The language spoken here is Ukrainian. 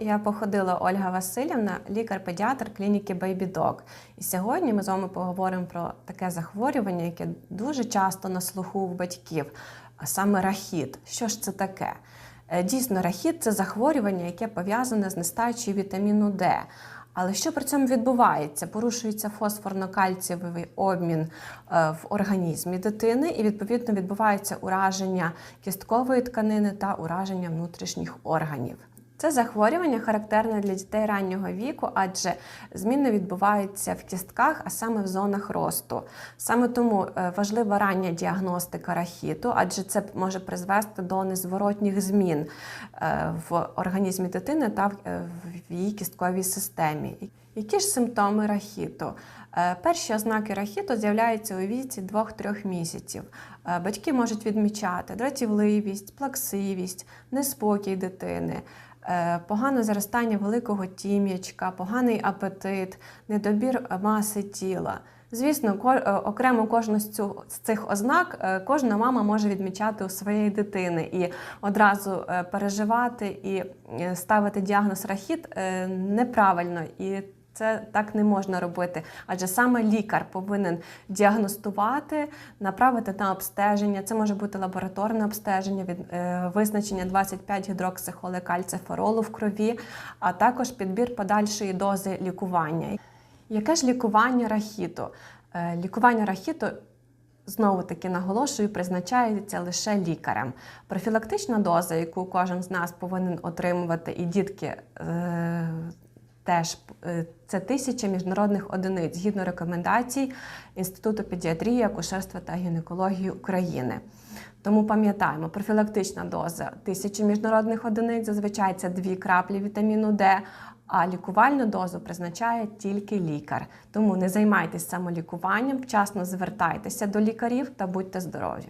Я походила Ольга Васильівна, лікар-педіатр клініки Baby Dog. І сьогодні ми з вами поговоримо про таке захворювання, яке дуже часто на слуху в батьків, а саме рахіт. Що ж це таке? Е, Дійсно, рахіт це захворювання, яке пов'язане з нестачею вітаміну Д. Але що при цьому відбувається? Порушується фосфорно-кальцієвий обмін е, в організмі дитини, і відповідно відбувається ураження кісткової тканини та ураження внутрішніх органів. Це захворювання характерне для дітей раннього віку, адже зміни відбуваються в кістках, а саме в зонах росту. Саме тому е, важлива рання діагностика рахіту, адже це може призвести до незворотніх змін е, в організмі дитини та в е, її кістковій системі. Які ж симптоми рахіту? Перші ознаки рахіту з'являються у віці 2-3 місяців. Батьки можуть відмічати дратівливість, плаксивість, неспокій дитини, погане зростання великого тім'ячка, поганий апетит, недобір маси тіла. Звісно, е, окремо кожну з цих ознак е, кожна мама може відмічати у своєї дитини і одразу е, переживати і е, ставити діагноз рахіт е, неправильно. І це так не можна робити, адже саме лікар повинен діагностувати, направити на обстеження. Це може бути лабораторне обстеження, від е, визначення 25 гідроксихолекальциферолу в крові, а також підбір подальшої дози лікування. Яке ж лікування рахіту? Е, Лікування рахіту знову таки наголошую, призначається лише лікарем. Профілактична доза, яку кожен з нас повинен отримувати, і дітки е, теж е, це тисяча міжнародних одиниць згідно рекомендацій Інституту педіатрії, акушерства та гінекології України. Тому пам'ятаємо, профілактична доза тисячі міжнародних одиниць, зазвичай це дві краплі вітаміну Д, а лікувальну дозу призначає тільки лікар. Тому не займайтесь самолікуванням, вчасно звертайтеся до лікарів та будьте здорові.